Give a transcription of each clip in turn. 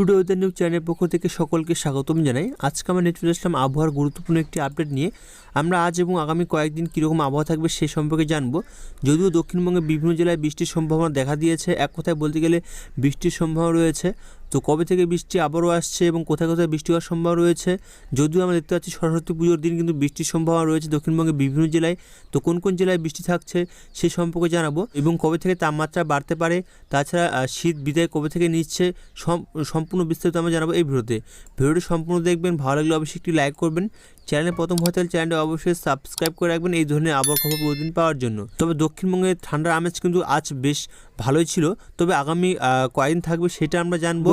Today weather news চ্যানেলের পক্ষ থেকে সকলকে স্বাগতম জানাই। আজকে আমরা নিয়ে চলে আসলাম আবহাওয়ার গুরুত্বপূর্ণ একটি আপডেট নিয়ে। আমরা আজ এবং আগামী কয়েকদিন কীরকম আবহাওয়া থাকবে সে সম্পর্কে জানব। যদিও দক্ষিণবঙ্গে বিভিন্ন জেলায় বৃষ্টির সম্ভাবনা দেখা দিয়েছে, এক কথায় বলতে গেলে বৃষ্টির সম্ভাবনা রয়েছে। তো কবে থেকে বৃষ্টি আবারও আসছে এবং কোথায় কোথায় বৃষ্টি হওয়ার সম্ভাবনা রয়েছে? যদিও আমরা দেখতে পাচ্ছি সরস্বতী পুজোর দিন কিন্তু বৃষ্টির সম্ভাবনা রয়েছে দক্ষিণবঙ্গের বিভিন্ন জেলায়। তো কোন কোন জেলায় বৃষ্টি থাকছে সে সম্পর্কে জানাব এবং কবে থেকে তাপমাত্রা বাড়তে পারে? তাছাড়া শীত বিদায় কবে থেকে নিচ্ছে? সম- সম্পূর্ণ বিস্তারিত আমরা জানাব এই ভিডিওতে। ভিডিওটি সম্পূর্ণ দেখবেন, ভালো লাগলে অবশ্যই একটি লাইক করবেন। চ্যানেলে প্রথম হতে হলে চ্যানেলটি অবশ্যই সাবস্ক্রাইব করে রাখবেন এই ধরনের আবহাওয়া খবর প্রতিদিন পাওয়ার জন্য। তবে দক্ষিণবঙ্গের ঠান্ডার আমেজ কিন্তু আজ বেশ ভালোই ছিল। তবে আগামী আহ, কয়েকদিন থাকবে সেটা আমরা জানব।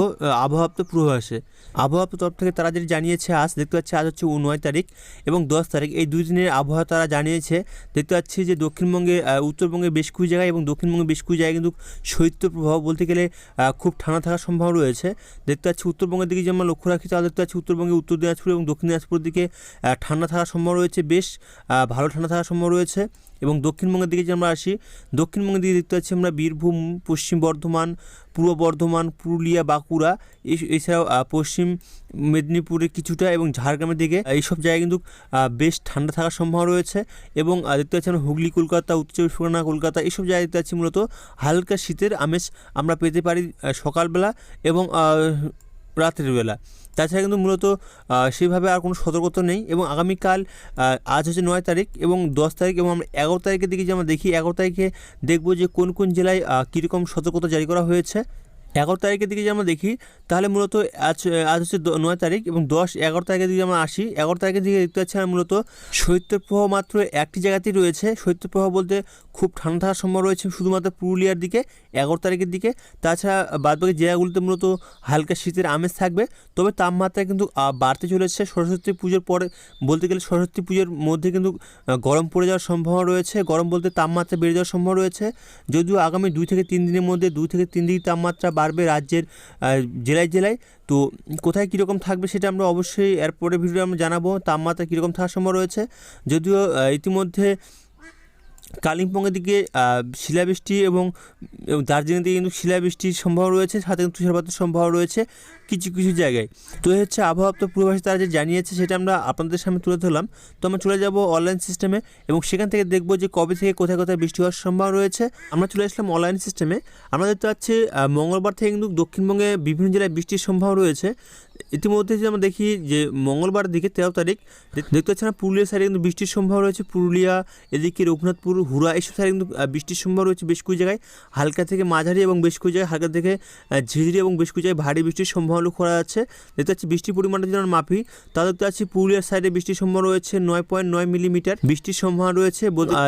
আবহাওয়া তো পূর্বাভাসে আবহাওয়া তরফ থেকে তারা যেটি জানিয়েছে আজ দেখতে পাচ্ছি আজ হচ্ছে নয় তারিখ এবং দশ তারিখ। এই দুই দিনের আবহাওয়া তারা জানিয়েছে। দেখতে পাচ্ছি যে দক্ষিণবঙ্গে উত্তরবঙ্গে বেশ কিছু জায়গায় এবং দক্ষিণবঙ্গে বেশ কিছু জায়গায় কিন্তু শৈত্য প্রভাব বলতে গেলে খুব ঠান্ডা থাকার সম্ভাবনা রয়েছে। দেখতে পাচ্ছি উত্তরবঙ্গের দিকে যদি আমরা লক্ষ্য রাখি তাহলে দেখতে পাচ্ছি উত্তরবঙ্গে উত্তর দিনাজপুর এবং দক্ষিণ দিনাজপুরের দিকে ঠান্ডা থাকার সম্ভাবনা রয়েছে বেশ ভালো ঠান্ডা থাকার সম্ভাবনা রয়েছে। এবং দক্ষিণবঙ্গের দিকে যদি আমরা আসি, দক্ষিণবঙ্গের দিকে দেখতে পাচ্ছি আমরা বীরভূম, পশ্চিম বর্ধমান, পূর্ব বর্ধমান, পুরুলিয়া, বাঁকুড়া এছাড়াও পশ্চিম মেদিনীপুরের কিছুটা এবং ঝাড়গ্রামের দিকে এইসব জায়গায় কিন্তু বেশ ঠান্ডা থাকার সম্ভাবনা রয়েছে। এবং দেখতে পাচ্ছি আমরা হুগলি, কলকাতা, উত্তর চব্বিশ পরগনা, কলকাতা, এইসব জায়গায় দেখতে পাচ্ছি মূলত হালকা শীতের আমেজ আমরা পেতে পারি সকালবেলা এবং আহ, রাতের বেলা। তাছাড়া কিন্তু মূলত সেভাবে আর কোনো সতর্কতা নেই এবং আগামীকাল আজ হচ্ছে নয় তারিখ এবং দশ তারিখ এবং আমরা এগারো তারিখের দিকে যে আমরা দেখি এগারো তারিখে দেখব যে কোন কোন জেলায় কীরকম সতর্কতা জারি করা হয়েছে। এগারো তারিখের দিকে যে আমরা দেখি তাহলে মূলত আজ আজ হচ্ছে নয় তারিখ এবং দশ এগারো তারিখের দিকে আমরা আসি। এগারো তারিখের দিকে দেখতে পাচ্ছি মূলত শৈত্যপ্রবাহ মাত্র একটি জায়গাতেই রয়েছে। শৈত্যপ্রবাহ বলতে খুব ঠান্ডা থাকার সম্ভব রয়েছে শুধুমাত্র পুরুলিয়ার দিকে, এগারো তারিখের দিকে। তাছাড়া বাদবাকি জেলাগুলিতে মূলত হালকা শীতের আমেজ থাকবে। তবে তাপমাত্রা কিন্তু বাড়তে চলেছে। সরস্বতী পুজোর পরে বলতে গেলে সরস্বতী পুজোর মধ্যে কিন্তু গরম পড়ে যাওয়ার সম্ভাবনা রয়েছে। গরম বলতে তাপমাত্রা বেড়ে যাওয়ার সম্ভাবনা রয়েছে। যদিও আগামী দুই থেকে তিন দিনের মধ্যে, দুই থেকে তিন ডিগ্রি তাপমাত্রা বাড়বে রাজ্যের জেলায় জেলায়। তো কোথায় কীরকম থাকবে সেটা আমরা অবশ্যই এরপরে ভিডিও আমরা জানাব। তাপমাত্রা কীরকম থাকার সম্ভব রয়েছে। যদিও ইতিমধ্যে কালিম্পংয়ের দিকে শিলাবৃষ্টি এবং দার্জিলিং দিকে কিন্তু শিলাবৃষ্টির সম্ভাবনা রয়েছে সাথে তুষারপাতের সম্ভাবনা রয়েছে। কিছু কিছু জায়গায়। তো হচ্ছে আবহাওয়া তো পূর্বাভাস তারা যে জানিয়েছে সেটা আমরা আপনাদের সামনে তুলে ধরলাম। তো আমরা চলে যাব অনলাইন সিস্টেমে এবং সেখান থেকে দেখব যে কবে থেকে কোথায় কোথায় বৃষ্টি হওয়ার সম্ভাবনা রয়েছে। আমরা চলে আসলাম অনলাইন সিস্টেমে আমরা দেখতে পাচ্ছি মঙ্গলবার থেকে কিন্তু দক্ষিণবঙ্গে বিভিন্ন জেলায় বৃষ্টির সম্ভাবনা রয়েছে। ইতিমধ্যে যদি আমরা দেখি যে মঙ্গলবার দিকে তেরো তারিখ দেখতে পাচ্ছি না পুরুলিয়া সাইডে কিন্তু বৃষ্টির সম্ভাবনা রয়েছে। পুরুলিয়া এদিকে রঘুনাথপুর হুড়া এইসব সাইডে কিন্তু বৃষ্টির সম্ভাবনা রয়েছে বেশ কিছু জায়গায়। হালকা থেকে মাঝারি এবং বেশ কিছু জায়গায় হালকা থেকে আহ, ঝিরিঝিরি এবং বেশ কিছু জায়গায় ভারী বৃষ্টির সম্ভাবনা লক্ষ্য করা যাচ্ছে দেখতে পাচ্ছি বৃষ্টির পরিমাণটা যদি মাপি। তাহলে দেখতে পাচ্ছি পুরুলিয়ার সাইডে বৃষ্টির সম্ভাবনা রয়েছে নয় পয়েন্ট নয় মিলিমিটার। বৃষ্টির সম্ভাবনা রয়েছে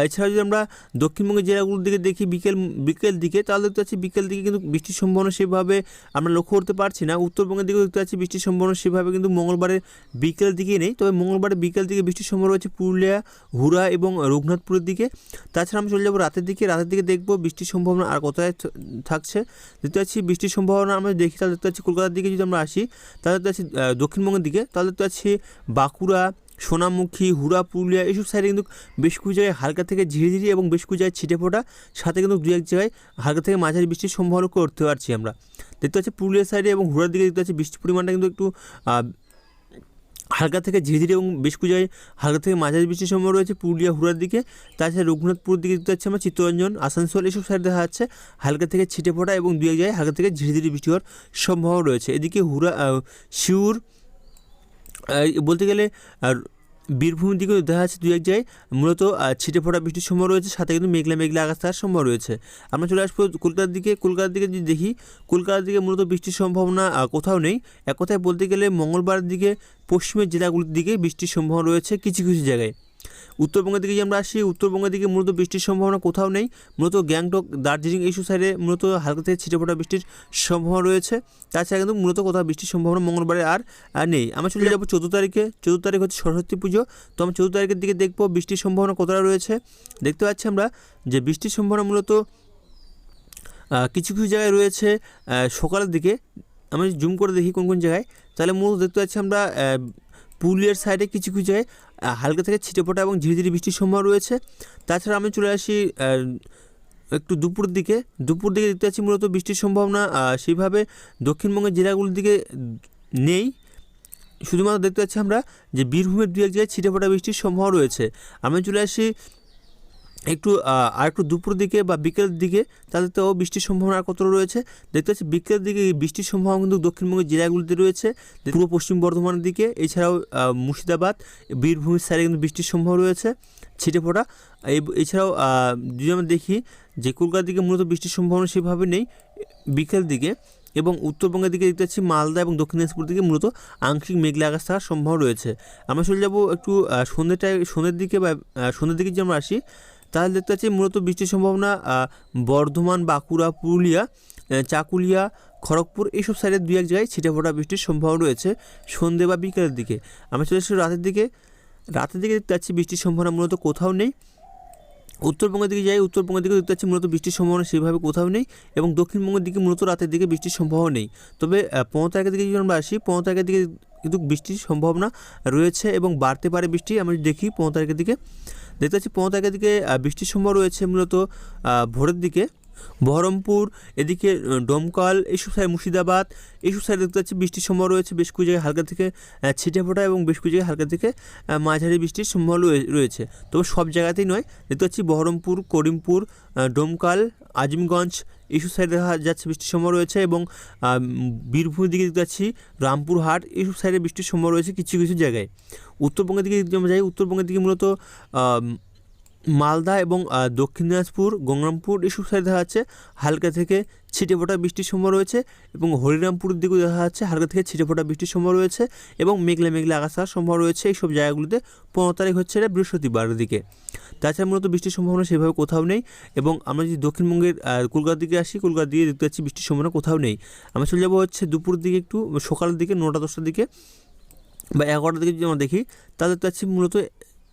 এছাড়া যদি আমরা দক্ষিণবঙ্গের জেলাগুলোর দিকে দেখি বিকেল বিকেল দিকে, তাহলে দেখতে পাচ্ছি বিকেল দিকে কিন্তু বৃষ্টির সম্ভাবনা সেভাবে আমরা লক্ষ্য করতে পারছি না। উত্তরবঙ্গের দিকে দেখতে পাচ্ছি বৃষ্টির সম্ভাবনা সেভাবে কিন্তু মঙ্গলবারের বিকেল দিকে নেই। তবে মঙ্গলবারের বিকেল দিকে বৃষ্টির সম্ভাবনা রয়েছে পুরুলিয়া, হুড়া এবং রঘুনাথপুরের দিকে। তাছাড়া আমরা চলে যাব রাতের দিকে। রাতের দিকে দেখব বৃষ্টির সম্ভাবনা আর কোথায় থাকছে। দেখতে পাচ্ছি বৃষ্টির সম্ভাবনা আমরা দেখি, তাহলে দেখতে পাচ্ছি কলকাতার দিকে যদি আমরা আসি, তাহলে তো আছে দক্ষিণবঙ্গের দিকে, তাহলে তো আছে বাঁকুড়া, সোনামুখী, হুড়া, পুরুলিয়া, এইসব সাইডে কিন্তু বেশ কিছু জায়গায় হালকা থেকে ঝিরিঝিরি এবং বেশ কিছু জায়গায় ছিটে ফোটা। সাথে কিন্তু দু এক জায়গায় হালকা থেকে মাঝারি বৃষ্টির সম্ভাবনা করতে পারছি আমরা। দেখতে পাচ্ছি পুরুলিয়া সাইডে এবং হুড়ার দিকে দেখতে পাচ্ছি বৃষ্টির পরিমাণটা কিন্তু একটু হালকা থেকে ঝিরিঝিরি এবং বেশ কিছু জায়গায় হালকা থেকে মাঝারি বৃষ্টির সম্ভাবনা রয়েছে। পুরুলিয়া হুড়ার দিকে, তাছাড়া রঘুনাথপুর দিকে দেখতে পাচ্ছি আমরা চিত্তরঞ্জন, আসানসোল এসব সাইড দেখা যাচ্ছে। হালকা থেকে ছিটে ফোটা এবং দু এক জায়গায় হালকা থেকে ঝিরিঝিরি বৃষ্টি হওয়ার সম্ভাবনা রয়েছে। এদিকে হুড়া শিউর বলতে গেলে, আর বীরভূমের দিকে দেখা যাচ্ছে দু এক জায়গায় মূলত ছিটে ফোটা বৃষ্টির সম্ভাবনা রয়েছে, সাথে কিন্তু মেঘলা মেঘলা আকাশ থাকার সম্ভব রয়েছে। আমরা চলে আসব কলকাতার দিকে। কলকাতার দিকে যদি দেখি, কলকাতার দিকে মূলত বৃষ্টির সম্ভাবনা কোথাও নেই। এক কথায় বলতে গেলে মঙ্গলবার দিকে পশ্চিমের জেলাগুলির দিকে বৃষ্টির সম্ভাবনা রয়েছে কিছু কিছু জায়গায়। উত্তরবঙ্গের দিকে আমরা আসি। উত্তরবঙ্গের দিকে মূলত বৃষ্টির সম্ভাবনা কোথাও নেই। মূলত গ্যাংটক, দার্জিলিং এইসব সাইডে মূলত হালকা থেকে ছিটে ফোটা বৃষ্টির সম্ভাবনা রয়েছে। তাছাড়া কিন্তু মূলত কোথাও বৃষ্টির সম্ভাবনা মঙ্গলবারে আর নেই। আমরা চলে যাব চতুর্থ তারিখে। চতুর্থ তারিখ হচ্ছে সরস্বতী পুজো। তো আমরা চতুর্থ তারিখের দিকে দেখব বৃষ্টির সম্ভাবনা কতটা রয়েছে। দেখতে পাচ্ছি আমরা যে বৃষ্টির সম্ভাবনা মূলত কিছু কিছু জায়গায় রয়েছে সকালের দিকে। আমরা জুম করে দেখি কোন কোন জায়গায়। তাহলে মূলত দেখতে পাচ্ছি আমরা পুরুলিয়ার সাইডে কিছু কিছু জায়গায় হালকা থেকে ছিটে ফোটা এবং ঝিরিঝিরি বৃষ্টির সম্ভাবনা রয়েছে। তাছাড়া আমি চলে আসি একটু দুপুর দিকে। দুপুর দিকে দেখতে পাচ্ছি মূলত বৃষ্টির সম্ভাবনা সেইভাবে দক্ষিণবঙ্গের জেলাগুলির দিকে নেই। শুধুমাত্র দেখতে পাচ্ছি আমরা যে বীরভূমের দু এক জায়গায় ছিটে ফোটা বৃষ্টির সম্ভাবনা রয়েছে। আমি চলে আসি একটু আর একটু দুপুর দিকে বা বিকেলের দিকে তাদের তো বৃষ্টির সম্ভাবনা আর কতটা রয়েছে। দেখতে পাচ্ছি বিকেলের দিকে এই বৃষ্টির সম্ভাবনা কিন্তু দক্ষিণবঙ্গের জেলাগুলিতে রয়েছে। পূর্ব পশ্চিম বর্ধমানের দিকে এছাড়াও মুর্শিদাবাদ বীরভূমের সাইডে কিন্তু বৃষ্টির সম্ভাবনা রয়েছে ছিটে ফোটা। এই- এছাড়াও যদি আমরা দেখি যে কলকাতার দিকে মূলত বৃষ্টির সম্ভাবনা সেভাবে নেই বিকেল দিকে এবং উত্তরবঙ্গের দিকে দেখতে পাচ্ছি মালদা এবং দক্ষিণ দিনাজপুর দিকে মূলত আংশিক মেঘলা আকাশ থাকার সম্ভাবনা রয়েছে। আমরা চলে যাব একটু সন্ধ্যেটায় সন্ধ্যের দিকে বা সন্ধ্যের দিকে যদি আমরা আসি তাহলে দেখতে পাচ্ছি মূলত বৃষ্টির সম্ভাবনা বর্ধমান, বাঁকুড়া, পুরুলিয়া চাকুলিয়া, খড়গপুর এইসব সাইডের দুই এক জায়গায় ছিটে ফোটা বৃষ্টির সম্ভাবনা রয়েছে সন্ধ্যে বা বিকেলের দিকে। আমরা চলে এসেছি রাতের দিকে। রাতের দিকে দেখতে পাচ্ছি বৃষ্টির সম্ভাবনা মূলত কোথাও নেই। উত্তরবঙ্গের দিকে যাই, উত্তরবঙ্গের দিকে দেখতে পাচ্ছি মূলত বৃষ্টির সম্ভাবনা সেভাবে কোথাও নেই এবং দক্ষিণবঙ্গের দিকে মূলত রাতের দিকে বৃষ্টির সম্ভাবনা নেই। তবে পনেরো তারিখের দিকে যদি আমরা আসি, পনেরো তারিখের দিকে কিন্তু বৃষ্টির সম্ভাবনা রয়েছে এবং বাড়তে পারে বৃষ্টি। আমি দেখি পনেরো তারিখের দিকে। দেখতে পাচ্ছি পনেরো তারিখের দিকে বৃষ্টির সম্ভাবনা রয়েছে মূলত ভোরের দিকে। বহরমপুর, এদিকে ডোমকল এইসব সাইড মুর্শিদাবাদ এইসব সাইডে দেখতে পাচ্ছি বৃষ্টির সম্ভাবনা রয়েছে। বেশ কিছু জায়গায় হালকা থেকে ছিটে ফোটা এবং বেশ কিছু জায়গায় হালকা থেকে মাঝারি বৃষ্টির সম্ভাবনা রয়ে- রয়েছে। তবে সব জায়গাতেই নয়, দেখতে পাচ্ছি বহরমপুর, করিমপুর ডোমকাল, আজিমগঞ্জ এইসব সাইডে দেখা যাচ্ছে বৃষ্টির সম্ভাবনা রয়েছে এবং বীরভূমের দিকে দেখতে পাচ্ছি রামপুরহাট এইসব সাইডে বৃষ্টির সম্ভাবনা রয়েছে কিছু কিছু জায়গায়। উত্তরবঙ্গের দিকে আমরা যাই, উত্তরবঙ্গের দিকে মূলত মালদা এবং দক্ষিণ দিনাজপুর, গঙ্গারামপুর এইসব সাইডে দেখা যাচ্ছে হালকা থেকে ছিটে ফোটা বৃষ্টির সম্ভাবনা রয়েছে এবং হরিরামপুরের দিকেও দেখা যাচ্ছে হালকা থেকে ছিটে ফোটা বৃষ্টির সম্ভাবনা রয়েছে এবং মেঘলা মেঘলা আকাশ থাকার সম্ভাবনা রয়েছে। এইসব জায়গাগুলিতে পনেরো তারিখ হচ্ছে এটা বৃহস্পতিবারের দিকে। তাছাড়া মূলত বৃষ্টির সম্ভাবনা সেভাবে কোথাও নেই এবং আমরা যদি দক্ষিণবঙ্গের কলকাতার দিকে আসি, কলকাতার দিকে দেখতে পাচ্ছি বৃষ্টির সম্ভাবনা কোথাও নেই। আমরা চলে যাব হচ্ছে দুপুর দিকে একটু সকালের দিকে নটা দশটার দিকে বা এগারোটার দিকে যদি আমরা দেখি তাহলে দেখতে পাচ্ছি মূলত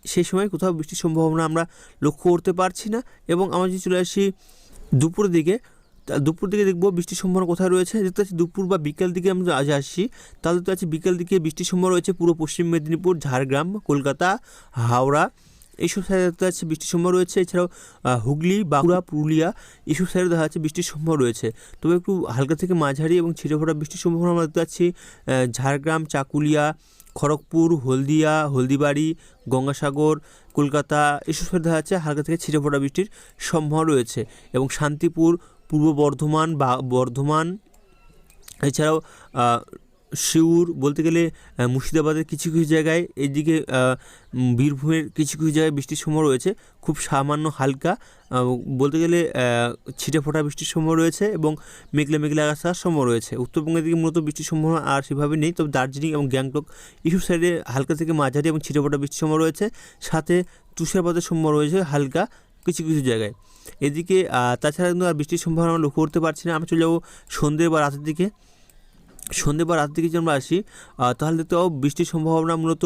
সেই সময় কোথাও বৃষ্টির সম্ভাবনা আমরা লক্ষ্য করতে পারছি না এবং আমরা যদি চলে আসি দুপুরের দিকে দুপুর দিকে দেখব বৃষ্টির সম্ভাবনা কোথায় রয়েছে। দেখতে পাচ্ছি দুপুর বা বিকেল দিকে আমরা আজ আসছি, তাহলে দেখতে পাচ্ছি বিকেল দিকে বৃষ্টির সম্ভাবনা রয়েছে পুরো পশ্চিম মেদিনীপুর, ঝাড়গ্রাম, কলকাতা, হাওড়া, এইসব সাইডে দেখতে পাচ্ছি বৃষ্টির সম্ভাবনা রয়েছে। এছাড়াও হুগলি, বাঁকুড়া, পুরুলিয়া, এইসব সাইডে দেখা যাচ্ছে বৃষ্টির সম্ভাবনা রয়েছে। তবে একটু হালকা থেকে মাঝারি এবং ছিটে ফোটা বৃষ্টির সম্ভাবনা আমরা দেখতে পাচ্ছি ঝাড়গ্রাম, চাকুলিয়া খড়গপুর, হলদিয়া, হলদিবাড়ি, গঙ্গাসাগর, কলকাতা, এসব দেখা যাচ্ছে হালকা থেকে ছিটে ফোটা বৃষ্টির সম্ভাবনা রয়েছে এবং শান্তিপুর, পূর্ব বর্ধমান বা বর্ধমান, এছাড়াও সিউর বলতে গেলে মুর্শিদাবাদের কিছু কিছু জায়গায় উম, বীরভূমের কিছু কিছু জায়গায় বৃষ্টির সময় রয়েছে। খুব সামান্য হালকা বলতে গেলে ছিটে ফোটা বৃষ্টির সময় রয়েছে এবং মেঘলা মেঘলা থাকার সময় রয়েছে। উত্তরবঙ্গের দিকে মূলত বৃষ্টির সম্ভাবনা আর সেভাবে নেই তবে দার্জিলিং এবং গ্যাংটক এইসব সাইডে হালকা থেকে মাঝারি এবং ছিটে ফোটা বৃষ্টির সময় রয়েছে। সাথে তুষারপাতের সময় রয়েছে হালকা কিছু কিছু জায়গায়। এদিকে তাছাড়া কিন্তু আর বৃষ্টির সম্ভাবনা লক্ষ্য করতে পারছি না। আমি চলে যাব সন্ধ্যে বা রাতের দিকে। সন্ধ্যে বা রাত দিকে যদি আমরা আসি তাহলে দেখতে পাবো বৃষ্টির সম্ভাবনা মূলত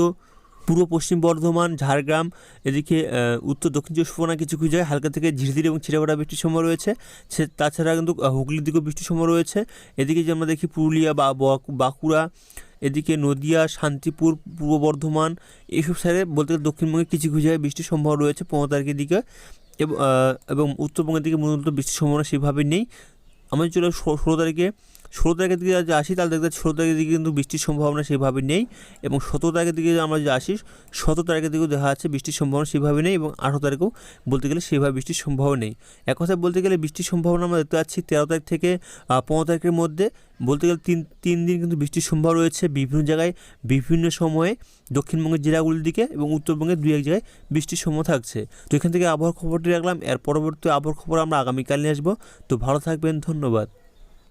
পূর্ব পশ্চিম বর্ধমান, ঝাড়গ্রাম, এদিকে উত্তর দক্ষিণ চব্বিশ পরগনা কিছু কিছু জায়গায় হালকা থেকে ধীরে এবং ছিটেফোঁটা বৃষ্টির সময় রয়েছে। সে তাছাড়া কিন্তু হুগলির দিকেও বৃষ্টির সময় রয়েছে। এদিকে যদি আমরা দেখি পুরুলিয়া বা বাঁক- বাঁকুড়া, এদিকে নদিয়া, শান্তিপুর, পূর্ব বর্ধমান, এইসব সাইডে বলতে গেলে দক্ষিণবঙ্গে কিছু কিছু জায়গায় বৃষ্টির সম্ভাবনা রয়েছে পনেরো তারিখের দিকে। এবং উত্তরবঙ্গের দিকে মূলত বৃষ্টির সম্ভাবনা সেভাবে নেই। আমাদের চলে ষোলো তারিখে ষোলো তারিখের দিকে যদি আসি, তাহলে দেখতে ষোলো তারিখের দিকে কিন্তু বৃষ্টির সম্ভাবনা সেভাবে নেই এবং সতেরো তারিখের দিকে আমরা যদি আসি, সতেরো তারিখের দিকেও দেখা যাচ্ছে বৃষ্টির সম্ভাবনা সেভাবে নেই এবং আঠেরো তারিখেও বলতে গেলে সেভাবে বৃষ্টির সম্ভাবনা নেই। এক কথায় বলতে গেলে বৃষ্টির সম্ভাবনা আমরা দেখতে পাচ্ছি তেরো তারিখ থেকে পনেরো তারিখের মধ্যে বলতে গেলে তিন তিন দিন কিন্তু বৃষ্টির সম্ভাবনা রয়েছে বিভিন্ন জায়গায়, বিভিন্ন সময়ে দক্ষিণবঙ্গের জেলাগুলির দিকে এবং উত্তরবঙ্গের দুই এক জায়গায় বৃষ্টির সম্ভাবনা থাকছে। তো এখান থেকে আবহাওয়ার খবরটি রাখলাম, এর পরবর্তী আবহাওয়ার খবর আমরা আগামীকাল নিয়ে আসব। তো ভালো থাকবেন, ধন্যবাদ।